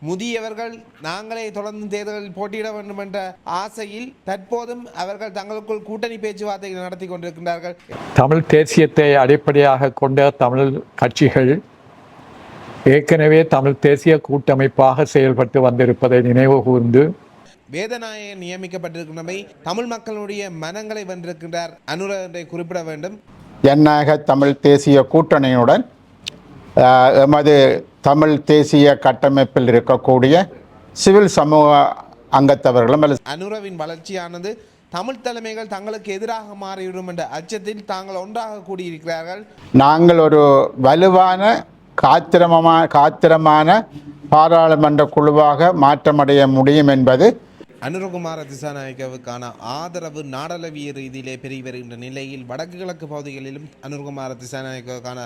முதியவர்கள் நாங்களே தொடர்ந்து தேர்தலில் போட்டியிட வேண்டும் என்ற ஆசையில் தற்போதும் அவர்கள் தங்களுக்குள் கூட்டணி பேச்சுவார்த்தை நடத்தி கொண்டிருக்கின்றார்கள். தமிழ் தேசியத்தை அடிப்படையாக கொண்ட தமிழ் கட்சிகள் ஏற்கனவே தமிழ் தேசிய கூட்டமைப்பாக செயல்பட்டு வந்திருப்பதை நினைவு கூர்ந்து வேதநாயகன் நியமிக்கப்பட்டிருக்கின்றமை தமிழ் மக்களுடைய மனங்களை வென்றிருக்கின்றார். அனுர என்றை குறிப்பிட வேண்டும். ஜனநாயக தமிழ் தேசிய கூட்டணியுடன் எமது தமிழ் தேசிய கட்டமைப்பில் இருக்கக்கூடிய சிவில் சமூக அங்கத்தவர்களும் அனுரவின் வளர்ச்சியானது தமிழ் தலைமைகள் தங்களுக்கு எதிராக மாறிவிடும் என்ற அச்சத்தில் தாங்கள் ஒன்றாக கூடியிருக்கிறார்கள். நாங்கள் ஒரு வலுவான காத்திரமமா காத்திரமான பாராளுமன்ற குழுவாக மாற்றமடைய முடியும் என்பது அனுரகுமார திசாநாயகவுக்கான ஆதரவு நாடளவிய ரீதியிலே பெருகி வருகின்ற நிலையில் வடக்கு கிழக்கு பகுதிகளிலும் அனுர்குமார திசாநாயகவுக்கான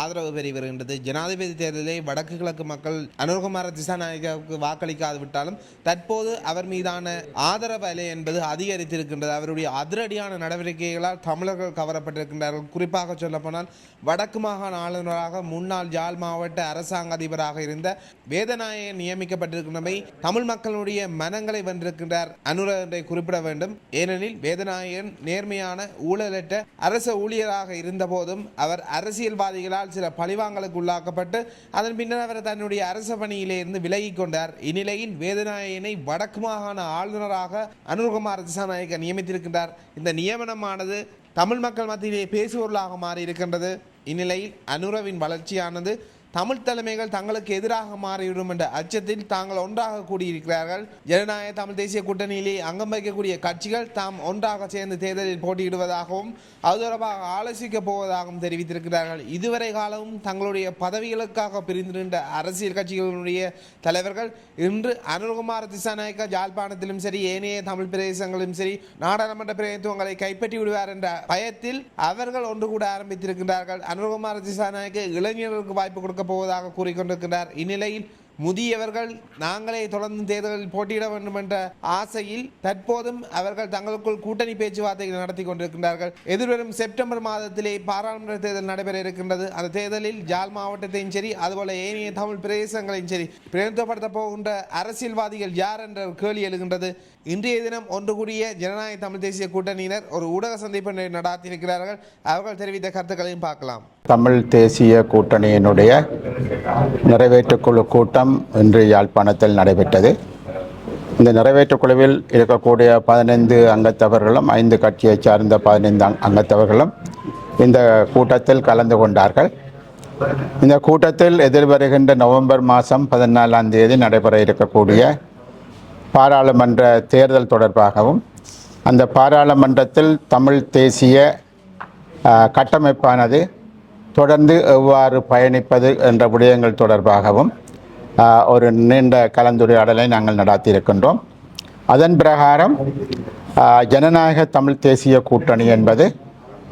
ஆதரவு பெருகி வருகின்றது. ஜனாதிபதி தேர்தலிலே வடக்கு கிழக்கு மக்கள் அனுர்குமார திசாநாயகவுக்கு வாக்களிக்காது விட்டாலும் தற்போது அவர் மீதான ஆதரவு அலை என்பது அதிகரித்திருக்கின்றது. அவருடைய அதிரடியான நடவடிக்கைகளால் தமிழர்கள் கவரப்பட்டிருக்கின்றார்கள். குறிப்பாக சொல்லப்போனால் வடக்கு மாகாண ஆளுநராக முன்னாள் ஜாழ் மாவட்ட அரசாங்க அதிபராக இருந்த வேதநாயகன் நியமிக்கப்பட்டிருக்கின்றமை தமிழ் மக்களுடைய மனங்களை இருக்கின்றார். அனுர என்றை குறிப்பிட வேண்டும். ஏனெனில் வேதநாயகன் நேர்மையான ஊழலற்ற அரச ஊழியராக இருந்தபோதும் அவர் அரசியல்வாதிகளால் சில பழிவாங்கலுக்கு உள்ளாக்கப்பட்டு அதன் பின்னர் அவர் தன்னுடைய அரச பணியிலிருந்து விலகி விலகிக் கொண்டார். இந்நிலையில் வேதநாயகனை வடக்கு மாகாண ஆளுநராக அனுர்குமார் திசாநாயக்க நியமித்திருக்கின்றார். இந்த நியமனமானது தமிழ் மக்கள் மத்தியிலே பேசுபொருளாக மாறி இருக்கின்றது இந்நிலையில் அனுரவின் வளர்ச்சியானது தமிழ் தலைமைகள் தங்களுக்கு எதிராக மாறிவிடும் என்ற அச்சத்தில் தாங்கள் ஒன்றாக கூடியிருக்கிறார்கள். ஜனநாயக தமிழ் தேசிய கூட்டணியிலே அங்கம் வகிக்கக்கூடிய கட்சிகள் தாம் ஒன்றாக சேர்ந்து தேர்தலில் போட்டியிடுவதாகவும் அது தொடர்பாக ஆலோசிக்கப் போவதாகவும் தெரிவித்திருக்கிறார்கள். இதுவரை காலமும் தங்களுடைய பதவிகளுக்காக பிரிந்திருந்த அரசியல் கட்சிகளுடைய தலைவர்கள் இன்று அனுகுமார் திசாநாயக்க ஜாழ்ப்பாணத்திலும் சரி ஏனைய தமிழ் பிரதேசங்களிலும் சரி நாடாளுமன்ற பிரதித்துவங்களை கைப்பற்றி விடுவார் என்ற பயத்தில் அவர்கள் ஒன்று கூட ஆரம்பித்திருக்கிறார்கள் அனுகுமார் திசாநாயக்க இளைஞர்களுக்கு வாய்ப்பு கொடுக்க போவதாக கூறிக்கொண்டிருக்கிறார். இந்நிலையில் முதியவர்கள் நாங்களே தொடர்ந்து தேர்தலில் போட்டியிட வேண்டும் என்ற ஆசையில் தற்போதும் அவர்கள் தங்களுக்குள் கூட்டணி பேச்சுவார்த்தைகள் நடத்தி கொண்டிருக்கின்றார்கள். எதிர்வரும் செப்டம்பர் மாதத்திலே பாராளுமன்ற தேர்தல் நடைபெற இருக்கின்றது. அந்த தேர்தலில் ஜாழ் மாவட்டத்தையும் சரி அதுபோல ஏனைய தமிழ் பிரதேசங்களையும் சரி பிரதிநிதித்துவப்படுத்த போகின்ற அரசியல்வாதிகள் யார் என்ற கேள்வி எழுகின்றது. இன்றைய தினம் ஒன்று கூடிய ஜனநாயக தமிழ் தேசிய கூட்டணியினர் ஒரு ஊடக சந்திப்பை நடாத்தியிருக்கிறார்கள். அவர்கள் தெரிவித்த கருத்துக்களையும் பார்க்கலாம். தமிழ் தேசிய கூட்டணியினுடைய நிறைவேற்றுக்குழு கூட்டம் இன்று யாழ்ப்பாணத்தில் நடைபெற்றது. இந்த நிறைவேற்றுக் குழுவில் இருக்கக்கூடிய பதினைந்து அங்கத்தவர்களும் ஐந்து கட்சியைச் சார்ந்த பதினைந்து அங்கத்தவர்களும் இந்த கூட்டத்தில் கலந்து கொண்டார்கள். இந்த கூட்டத்தில் எதிர்வருகின்ற நவம்பர் மாதம் பதினாலாம் தேதி நடைபெற இருக்கக்கூடிய பாராளுமன்ற தேர்தல் தொடர்பாகவும் அந்த பாராளுமன்றத்தில் தமிழ் தேசிய கட்டமைப்பானது தொடர்ந்து எவ்வாறு பயணிப்பது என்ற விடயங்கள் தொடர்பாகவும் ஒரு நீண்ட கலந்துரையாடலை நாங்கள் நடாத்தியிருக்கின்றோம். அதன் பிரகாரம் ஜனநாயக தமிழ் தேசிய கூட்டணி என்பது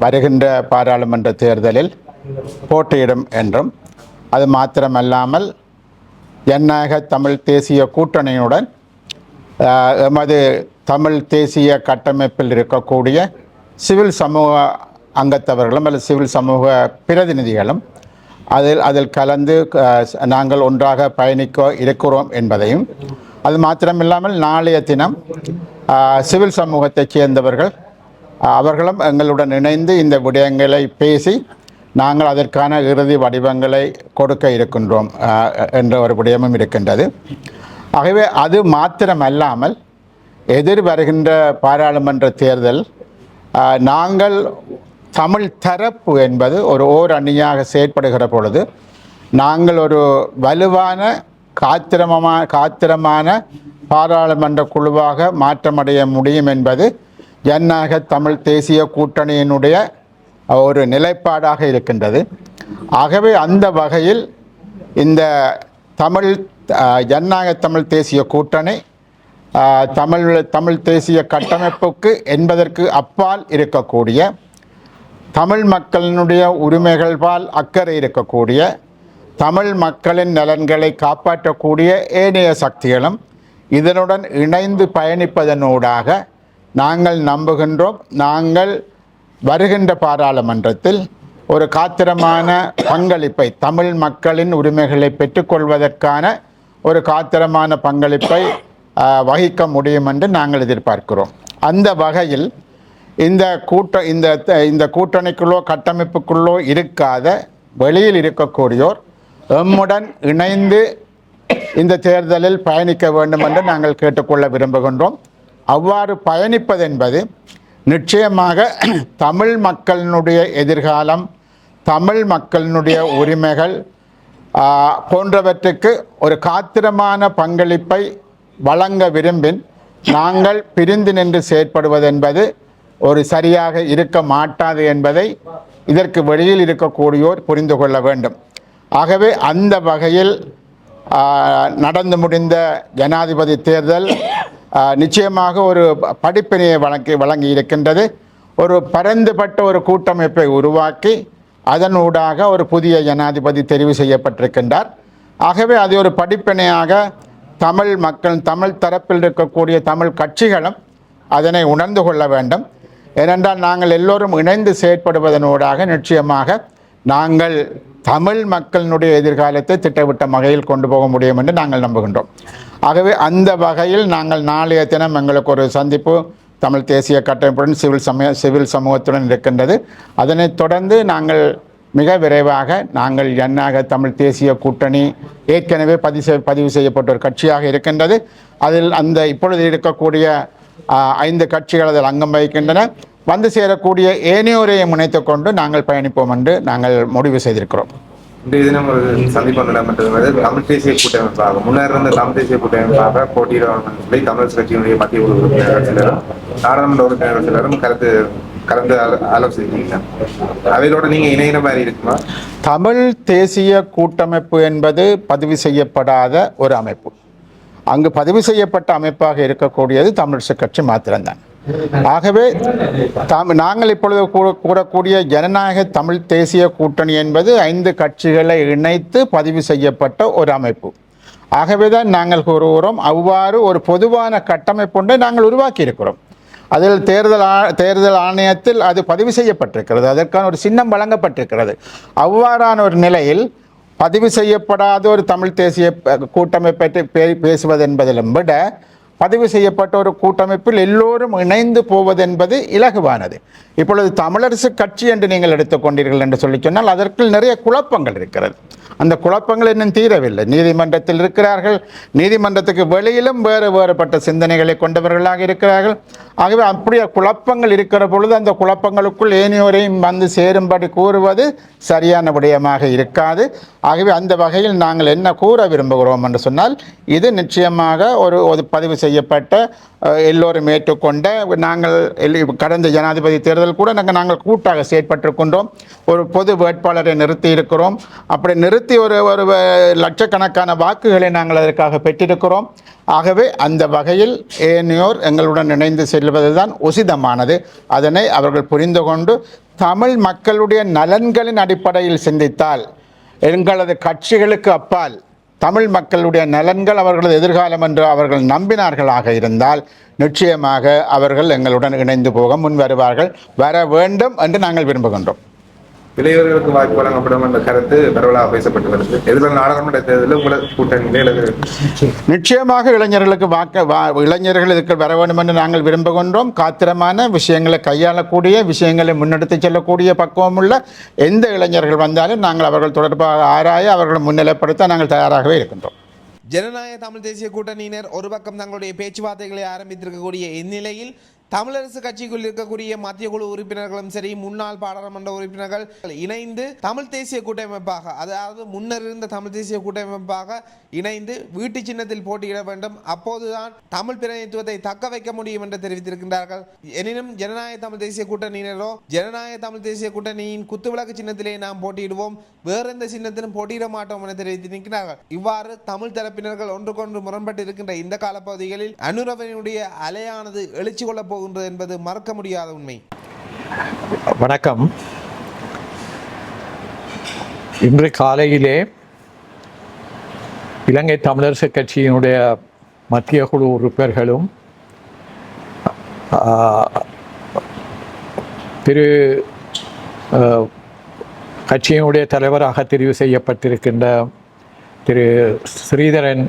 வருகின்ற பாராளுமன்ற தேர்தலில் போட்டியிடும் என்றும் அது மாத்திரமல்லாமல் ஜனநாயக தமிழ் தேசிய கூட்டணியுடன் எமது தமிழ் தேசிய கட்டமைப்பில் இருக்கக்கூடிய சிவில் சமூக அங்கத்தவர்களும் அல்லது சிவில் சமூக பிரதிநிதிகளும் அதில் அதில் கலந்து நாங்கள் ஒன்றாக பயணிக்க இருக்கிறோம் என்பதையும் அது மாத்திரமில்லாமல் நாளைய தினம் சிவில் சமூகத்தைச் சேர்ந்தவர்கள் அவர்களும் எங்களுடன் இணைந்து இந்த விடயங்களை பேசி நாங்கள் அதற்கான இறுதி வடிவங்களை கொடுக்க இருக்கின்றோம் என்ற ஒரு விடயமும் இருக்கின்றது. ஆகவே அது மாத்திரமல்லாமல் எதிர் வருகின்ற பாராளுமன்ற தேர்தல் நாங்கள் தமிழ் தரப்பு என்பது ஒரு ஓர் அணியாக செயற்படுகிற பொழுது நாங்கள் ஒரு வலுவான காத்திரமமான காத்திரமான பாராளுமன்ற குழுவாக மாற்றமடைய முடியும் என்பது ஜனநாயக தமிழ் தேசிய கூட்டணியினுடைய ஒரு நிலைப்பாடாக இருக்கின்றது. ஆகவே அந்த வகையில் இந்த தமிழ் ஜனநாயக தமிழ் தேசிய கூட்டணி தமிழ் தமிழ் தேசிய கட்டமைப்புக்கு என்பதற்கு அப்பால் இருக்கக்கூடிய தமிழ் மக்களினுடைய உரிமைகள்பால் அக்கறை இருக்கக்கூடிய தமிழ் மக்களின் நலன்களை காப்பாற்றக்கூடிய ஏனைய சக்திகளும் இதனுடன் இணைந்து பயணிப்பதனூடாக நாங்கள் நம்புகின்றோம். நாங்கள் வருகின்ற பாராளுமன்றத்தில் ஒரு காத்திரமான பங்களிப்பை தமிழ் மக்களின் உரிமைகளை பெற்றுக்கொள்வதற்கான ஒரு காத்திரமான பங்களிப்பை வகிக்க முடியும் என்று நாங்கள் எதிர்பார்க்கிறோம். அந்த வகையில் இந்த கூட்ட இந்த இந்த கூட்டணிக்குள்ளோ கட்டமைப்புக்குள்ளோ இருக்காத வெளியில் இருக்கக்கூடியோர் எம்முடன் இணைந்து இந்த தேர்தலில் பயணிக்க வேண்டும் என்று நாங்கள் கேட்டுக்கொள்ள விரும்புகின்றோம். அவ்வாறு பயணிப்பது என்பது நிச்சயமாக தமிழ் மக்களினுடைய எதிர்காலம் தமிழ் மக்களினுடைய உரிமைகள் போன்றவற்றுக்கு ஒரு காத்திரமான பங்களிப்பை வழங்க விரும்பின் நாங்கள் பிரிந்து நின்று செயற்படுவது என்பது ஒரு சரியாக இருக்க மாட்டாது என்பதை இதற்கு வெளியில் இருக்கக்கூடியோர் புரிந்து கொள்ள வேண்டும். ஆகவே அந்த வகையில் நடந்து முடிந்த ஜனாதிபதி தேர்தல் நிச்சயமாக ஒரு படிப்பினையை வழங்கி வழங்கி இருக்கின்றது. ஒரு பரந்துபட்ட ஒரு கூட்டமைப்பை உருவாக்கி அதனூடாக ஒரு புதிய ஜனாதிபதி தெரிவு செய்யப்பட்டிருக்கின்றார். ஆகவே அது ஒரு படிப்பினையாக தமிழ் மக்கள் தமிழ் தரப்பில் இருக்கக்கூடிய தமிழ் கட்சிகளும் அதனை உணர்ந்து கொள்ள வேண்டும். ஏனென்றால் நாங்கள் எல்லோரும் இணைந்து செயற்படுவதனூடாக நிச்சயமாக நாங்கள் தமிழ் மக்களினுடைய எதிர்காலத்தை திட்டமிட்ட வகையில் கொண்டு போக முடியும் என்று நாங்கள் நம்புகின்றோம். ஆகவே அந்த வகையில் நாங்கள் நாளைய தினம் எங்களுக்கு ஒரு சந்திப்பு தமிழ் தேசிய கட்டமைப்புடன் சிவில் சமய சிவில் சமூகத்துடன் இருக்கின்றது. அதனைத் தொடர்ந்து நாங்கள் மிக விரைவாக நாங்கள் என்னாக தமிழ் தேசிய கூட்டணி ஏற்கனவே பதிவு செய் பதிவு செய்யப்பட்ட ஒரு கட்சியாக இருக்கின்றது. அதில் அந்த இப்பொழுது இருக்கக்கூடிய ஐந்து கட்சிகள் அதில் அங்கம் வகிக்கின்றன. வந்து சேரக்கூடிய ஏனையோரையும் இணைத்துக் கொண்டு நாங்கள் பயணிப்போம் என்று நாங்கள் முடிவு செய்திருக்கிறோம். இன்றைய தினம் ஒரு சந்திப்பு நடைபெற்றது தமிழ் தேசிய கூட்டமைப்பாக முன்னர் இருந்த தமிழ் தேசிய கூட்டமைப்பாக போட்டியிடணும் சொல்லி தமிழ் கட்சியினுடைய மத்திய குழு உறுப்பினர்கள் சிலரும் நாடாளுமன்ற உறுப்பினர்கள் சிலரும் கருத்து கலந்து ஆலோ- ஆலோசிச்சிருக்கீங்க அவையோட நீங்க இணையிற மாதிரி இருக்குமா? தமிழ் தேசிய கூட்டமைப்பு என்பது பதிவு செய்யப்படாத ஒரு அமைப்பு. அங்கு பதிவு செய்யப்பட்ட அமைப்பாக இருக்கக்கூடியது தமிழரசு கட்சி மாத்திரம்தான். ஆகவே தாம் நாங்கள் இப்பொழுது கூறக்கூடிய ஜனநாயக தமிழ் தேசிய கூட்டணி என்பது ஐந்து கட்சிகளை இணைத்து பதிவு செய்யப்பட்ட ஒரு அமைப்பு. ஆகவே தான் நாங்கள் கூறுகிறோம் அவ்வாறு ஒரு பொதுவான கட்டமைப்பு ஒன்றை நாங்கள் உருவாக்கி இருக்கிறோம். அதில் தேர்தல் ஆ- தேர்தல் ஆணையத்தில் அது பதிவு செய்யப்பட்டிருக்கிறது அதற்கான ஒரு சின்னம் வழங்கப்பட்டிருக்கிறது. அவ்வாறான ஒரு நிலையில் பதிவு செய்யப்படாத ஒரு தமிழ் தேசிய கூட்டமைப்பை பற்றி பே- பேசுவது என்பதிலும் விட பதிவு செய்யப்பட்ட ஒரு கூட்டமைப்பில் எல்லோரும் இணைந்து போவது என்பது இலகுவானது. இப்பொழுது தமிழரசு கட்சி என்று நீங்கள் எடுத்துக்கொண்டீர்கள் என்று சொல்லி சொன்னால் அதற்குள் நிறைய குழப்பங்கள் இருக்கிறது. அந்த குழப்பங்கள் இன்னும் தீரவில்லை. நீதிமன்றத்தில் இருக்கிறார்கள். நீதிமன்றத்துக்கு வெளியிலும் வேறு வேறுபட்ட சிந்தனைகளை கொண்டவர்களாக இருக்கிறார்கள். ஆகவே அப்படியே குழப்பங்கள் இருக்கிற பொழுது அந்த குழப்பங்களுக்குள் ஏனையோரையும் வந்து சேரும்படி கூறுவது சரியான விடயமாக இருக்காது. ஆகவே அந்த வகையில் நாங்கள் என்ன கூற விரும்புகிறோம் என்று சொன்னால் இது நிச்சயமாக ஒரு ஒரு பதிவு செய்யப்பட்ட எல்லோரும் ஏற்றுக்கொண்ட நாங்கள் எல்லி- கடந்த ஜனாதிபதி தேர்தல் கூட நாங்கள் நாங்கள் கூட்டாக செயற்பட்டிருக்கின்றோம். ஒரு பொது வேட்பாளரை நிறுத்தி இருக்கிறோம். அப்படி நிறுத்தி ஒரு ஒரு லட்சக்கணக்கான வாக்குகளை நாங்கள் அதற்காக பெற்றிருக்கிறோம். ஆகவே அந்த வகையில் ஏனையோர் எங்களுடன் இணைந்து செல்வதுதான் உசிதமானது. அதனை அவர்கள் புரிந்து கொண்டு தமிழ் மக்களுடைய நலன்களின் அடிப்படையில் சிந்தித்தால் எங்களது கட்சிகளுக்கு அப்பால் தமிழ் மக்களுடைய நலன்கள் அவர்களது எதிர்காலம் என்று அவர்கள் நம்பினார்களாக இருந்தால் நிச்சயமாக அவர்கள் எங்களுடன் இணைந்து போக முன் வருவார்கள் வர வேண்டும் என்று நாங்கள் விரும்புகின்றோம். இளையவர்களுக்கு வாய்ப்பு வழங்கப்படும் என்ற கருத்து பரவலாக பேசப்பட்டு வருது எதிர்கால நாடாளுமன்ற தேர்தலில் உங்களது கூட்டணியிலே நிச்சயமாக இளைஞர்களுக்கு வாக்க வா இளைஞர்கள் இதுக்கு வர வேண்டும் என்று நாங்கள் விரும்புகின்றோம். காத்திரமான விஷயங்களை கையாளக்கூடிய விஷயங்களை முன்னெடுத்து செல்லக்கூடிய பக்குவம் உள்ள எந்த இளைஞர்கள் வந்தாலும் நாங்கள் அவர்கள் தொடர்பாக ஆராய அவர்களை முன்னிலைப்படுத்த நாங்கள் தயாராகவே இருக்கின்றோம். ஜனநாயக தமிழ் தேசிய கூட்டணியினர் ஒரு பக்கம் தங்களுடைய பேச்சுவார்த்தைகளை ஆரம்பித்திருக்கக்கூடிய இந்நிலையில் தமிழரசு கட்சிக்குள் இருக்கக்கூடிய மத்திய குழு உறுப்பினர்களும் சரி முன்னாள் பாராளுமன்ற உறுப்பினர்கள் இணைந்து தமிழ் தேசிய கூட்டமைப்பாக அதாவது முன்னர் இருந்த தமிழ் தேசிய கூட்டமைப்பாக இணைந்து வீட்டு சின்னத்தில் போட்டியிட வேண்டும். அப்போதுதான் தமிழ் பிரதிநிதித்துவத்தை தக்க வைக்க முடியும் என்று தெரிவித்திருக்கின்றார்கள். எனினும் ஜனநாயக தமிழ் தேசிய கூட்டணியினரோ ஜனநாயக தமிழ் தேசிய கூட்டணியின் குத்துவிளக்கு சின்னத்திலே நாம் போட்டியிடுவோம். வேற எந்த சின்னத்திலும் போட்டியிட மாட்டோம் என தெரிவித்திருக்கிறார்கள் இவ்வாறு தமிழ் தரப்பினர்கள் ஒன்றுக்கொன்று முரண்பட்டு இருக்கின்ற இந்த காலப்பகுதிகளில் அனுரவனுடைய அலையானது எழுச்சி கொள்ளப் போகின்றது என்பது மறக்க முடியாத உண்மை. வணக்கம். இன்று காலையிலே இலங்கை தமிழரசு கட்சியினுடைய மத்திய குழு உறுப்பினர்களும் திரு கட்சியினுடைய தலைவராக தெரிவு செய்யப்பட்டிருக்கின்ற திரு ஸ்ரீதரன்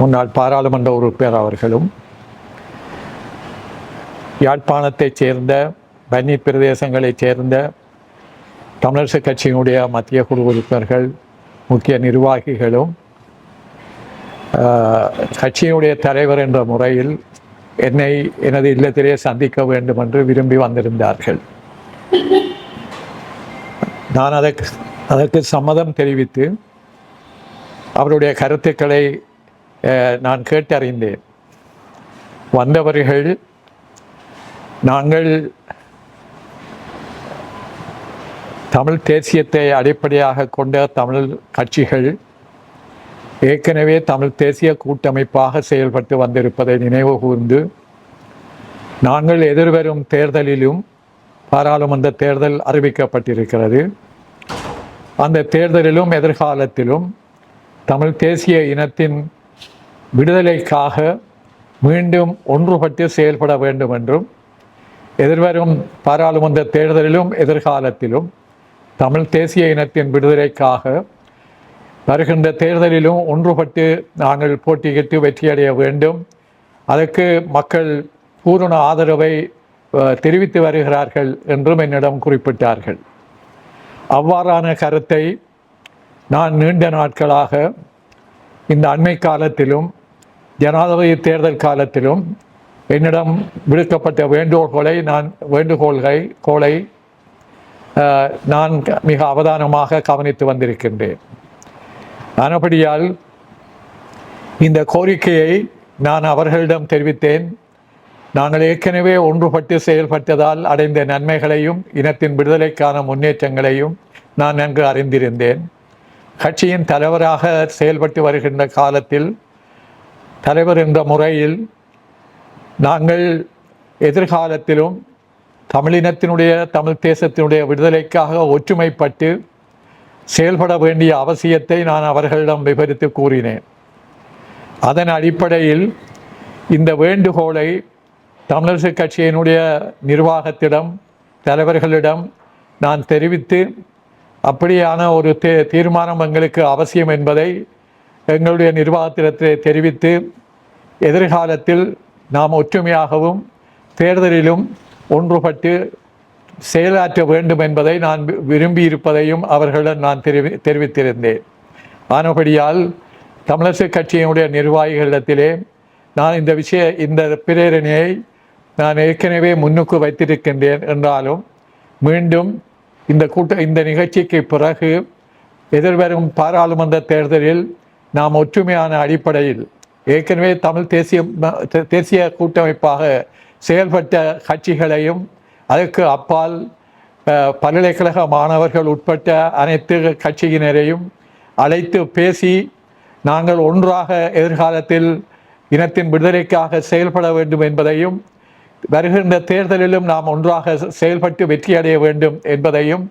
முன்னாள் பாராளுமன்ற உறுப்பினர் அவர்களும் யாழ்ப்பாணத்தைச் சேர்ந்த பன்னி பிரதேசங்களைச் சேர்ந்த தமிழரசு கட்சியினுடைய மத்திய குழு உறுப்பினர்கள் முக்கிய நிர்வாகிகளும் கட்சியினுடைய தலைவர் என்ற முறையில் என்னை எனது இல்லத்திலே சந்திக்க வேண்டும் என்று விரும்பி வந்திருந்தார்கள். நான் அதற்கு அதற்கு சம்மதம் தெரிவித்து அவருடைய கருத்துக்களை நான் கேட்டறிந்தேன். வந்தவர்கள் நாங்கள் தமிழ் தேசியத்தை அடிப்படையாக கொண்ட தமிழ் கட்சிகள் ஏற்கனவே தமிழ் தேசிய கூட்டமைப்பாக செயல்பட்டு வந்திருப்பதை நினைவு கூர்ந்து நாங்கள் எதிர்வரும் தேர்தலிலும் பாராளுமன்ற தேர்தல் அறிவிக்கப்பட்டிருக்கிறது. அந்த தேர்தலிலும் எதிர்காலத்திலும் தமிழ் தேசிய இனத்தின் விடுதலைக்காக மீண்டும் ஒன்றுபட்டு செயல்பட வேண்டும் என்றும் எதிர்வரும் பாராளுமன்ற தேர்தலிலும் எதிர்காலத்திலும் தமிழ் தேசிய இனத்தின் விடுதலைக்காக வருகின்ற தேர்தலிலும் ஒன்றுபட்டு நாங்கள் போட்டியிட்டு வெற்றியடைய வேண்டும். அதற்கு மக்கள் பூரண ஆதரவை தெரிவித்து வருகிறார்கள் என்றும் என்னிடம் குறிப்பிட்டார்கள். அவ்வாறான கருத்தை நான் நீண்ட நாட்களாக இந்த அண்மை காலத்திலும் ஜனாதிபதி தேர்தல் காலத்திலும் என்னிடம் விடுக்கப்பட்ட வேண்டுகோள்களை நான் வேண்டுகோள்களை கோளை நான் க- மிக அவதானமாக கவனித்து வந்திருக்கின்றேன். ஆனபடியால் இந்த கோரிக்கையை நான் அவர்களிடம் தெரிவித்தேன். நாங்கள் ஏற்கனவே ஒன்றுபட்டு செயல்பட்டதால் அடைந்த நன்மைகளையும் இனத்தின் விடுதலைக்கான முன்னேற்றங்களையும் நான் நன்கு அறிந்திருந்தேன். கட்சியின் தலைவராக செயல்பட்டு வருகின்ற காலத்தில் தலைவர் என்ற முறையில் நாங்கள் எதிர்காலத்திலும் தமிழினத்தினுடைய தமிழ் தேசத்தினுடைய விடுதலைக்காக ஒற்றுமைப்பட்டு செயல்பட வேண்டிய அவசியத்தை நான் அவர்களிடம் விவரித்து கூறினேன். அதன் அடிப்படையில் இந்த வேண்டுகோளை தமிழரசு கட்சியினுடைய நிர்வாகத்திடம் தலைவர்களிடம் நான் தெரிவித்து அப்படியான ஒரு தே தீர்மானம் எங்களுக்கு அவசியம் என்பதை எங்களுடைய நிர்வாகத்திடத்தை தெரிவித்து எதிர்காலத்தில் நாம் ஒற்றுமையாகவும் தேர்தலிலும் ஒன்றுபட்டு செயலாற்ற வேண்டும் என்பதை நான் வி- விரும்பியிருப்பதையும் அவர்களிடம் நான் தெரிவி தெரிவித்திருந்தேன். ஆனபடியால் தமிழரசு கட்சியினுடைய நிர்வாகிகளிடத்திலே நான் இந்த விஷய இந்த பிரேரணையை நான் ஏற்கனவே முன்னுக்கு வைத்திருக்கின்றேன் என்றாலும் மீண்டும் இந்த கூட்ட இந்த நிகழ்ச்சிக்கு பிறகு எதிர்வரும் பாராளுமன்ற தேர்தலில் நாம் ஒற்றுமையான அடிப்படையில் ஏற்கனவே தமிழ் தேசிய தே- தேசிய கூட்டமைப்பாக செயல்பட்ட கட்சிகளையும் அதற்கு அப்பால் பல்கலைக்கழக மாணவர்கள் உட்பட்ட அனைத்து கட்சியினரையும் அழைத்து பேசி நாங்கள் ஒன்றாக எதிர்காலத்தில் இனத்தின் விடுதலைக்காக செயல்பட வேண்டும் என்பதையும் வருகின்ற தேர்தலிலும் நாம் ஒன்றாக செயல்பட்டு வெற்றியடைய வேண்டும் என்பதையும்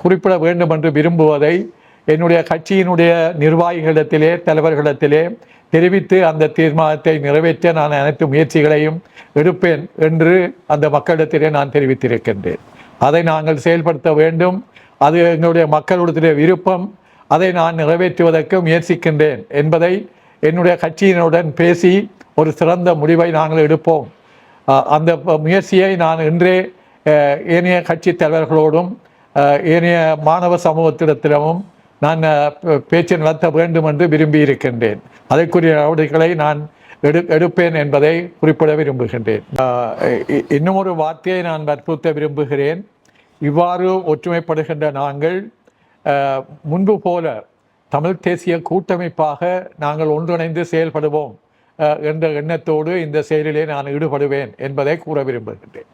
குறிப்பிட வேண்டும் என்று விரும்புவதை என்னுடைய கட்சியினுடைய நிர்வாகிகளிடத்திலே தலைவர்களிடத்திலே தெரிவித்து அந்த தீர்மானத்தை நிறைவேற்ற நான் அனைத்து முயற்சிகளையும் எடுப்பேன் என்று அந்த மக்களிடத்திலே நான் தெரிவித்திருக்கின்றேன். அதை நாங்கள் செயல்படுத்த வேண்டும். அது எங்களுடைய மக்களுடைய விருப்பம். அதை நான் நிறைவேற்றுவதற்கு முயற்சிக்கின்றேன் என்பதை என்னுடைய கட்சியினுடன் பேசி ஒரு சிறந்த முடிவை நாங்கள் எடுப்போம். அந்த முயற்சியை நான் இன்றே ஏனைய கட்சி தலைவர்களோடும் ஏனைய மாணவ சமூகத்திடத்திடமும் நான் அஹ், பேச்சு நடத்த வேண்டும் என்று விரும்பி இருக்கின்றேன். அதற்குரிய நடவடிக்கைகளை நான் எடு எடுப்பேன் என்பதை குறிப்பிட விரும்புகின்றேன். இன்னும் ஒரு வார்த்தையை நான் வற்புறுத்த விரும்புகிறேன். இவ்வாறு ஒற்றுமைப்படுகின்ற நாங்கள் முன்பு போல தமிழ் தேசிய கூட்டமைப்பாக நாங்கள் ஒன்றிணைந்து செயல்படுவோம் என்ற எண்ணத்தோடு இந்த செயலிலே நான் ஈடுபடுவேன் என்பதை கூற விரும்புகின்றேன்.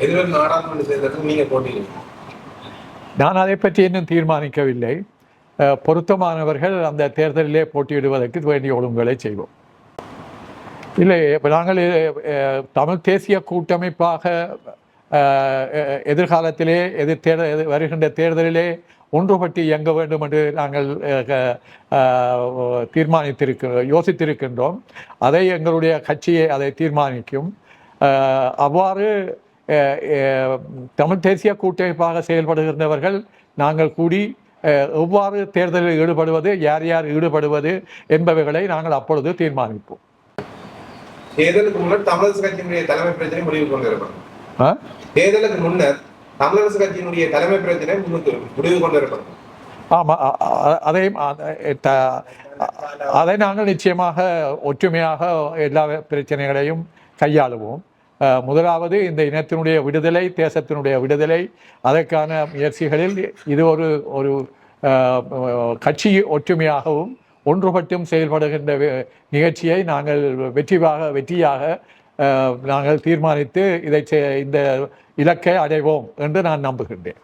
எதிர்வரும் நாடாளுமன்ற தேர்தலுக்கு நீங்க போட்டியிடுங்க நான் அதை பற்றி இன்னும் தீர்மானிக்கவில்லை. பொருத்தமானவர்கள் அந்த தேர்தலிலே போட்டியிடுவதற்கு வேண்டிய ஒழுங்குகளை செய்வோம். இல்லை இப்போ நாங்கள் தமிழ் தேசிய கூட்டமைப்பாக எதிர்காலத்திலே எதிர் தேர்தல் வருகின்ற தேர்தலிலே ஒன்றுபட்டு இயங்க வேண்டும் என்று நாங்கள் அஹ், தீர்மானித்திருக்க யோசித்திருக்கின்றோம். அதை எங்களுடைய கட்சியை அதை தீர்மானிக்கும். அவ்வாறு தமிழ் தேசிய கூட்டமைப்பாக செயல்படுகின்றவர்கள் நாங்கள் கூடி எவ்வாறு தேர்தலில் ஈடுபடுவது யார் யார் ஈடுபடுவது என்பவைகளை நாங்கள் அப்பொழுது தீர்மானிப்போம். தேர்தலுக்கு முன்னர் தமிழரசு கட்சியினுடைய தலைமை பிரச்சனை முடிவு கொண்டு இருக்கணும் ஆ? தேர்தலுக்கு முன்னர் தமிழரசு கட்சியினுடைய தலைமை பிரச்சனை முடிவு கொண்டு இருக்கணும் ஆமாம் அதையும் அதை நாங்கள் நிச்சயமாக ஒற்றுமையாக எல்லா பிரச்சனைகளையும் கையாளுவோம். முதலாவது இந்த இனத்தினுடைய விடுதலை தேசத்தினுடைய விடுதலை. அதற்கான முயற்சிகளில் இது ஒரு ஒரு கட்சி ஒற்றுமையாகவும் ஒன்றுபட்டும் செயல்படுகின்ற நிகழ்ச்சியை நாங்கள் வெற்றிவாக வெற்றியாக நாங்கள் தீர்மானித்து இதை செ- இந்த இலக்கை அடைவோம் என்று நான் நம்புகின்றேன்.